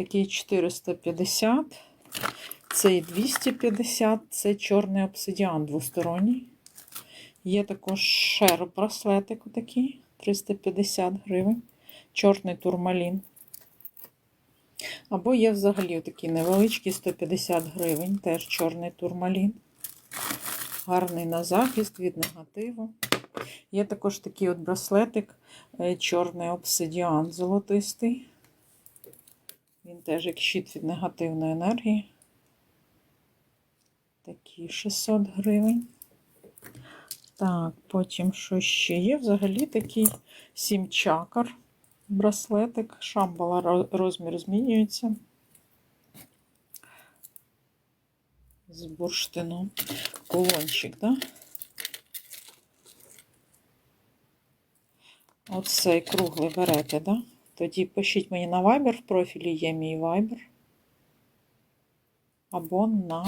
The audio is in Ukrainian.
Такий 450. Цей 250, це чорний обсидіан двосторонній. Є також шер браслетик отакий, 350 гривень. Чорний турмалін. Або є взагалі такий невеличкий 150 гривень, теж чорний турмалін. Гарний на захист від негативу. Є також такий от браслетик, е, чорний обсидіан золотистий. Він теж як щит від негативної енергії. Такі 600 гривень. Так, потім що ще є? Взагалі такий 7 чакр браслетик. Шамбала розмір змінюється. З бурштином. Кулончик, да? Оцей круглий берете, да? Тоді пишіть мені на Viber, в профілі є мій Viber. Або на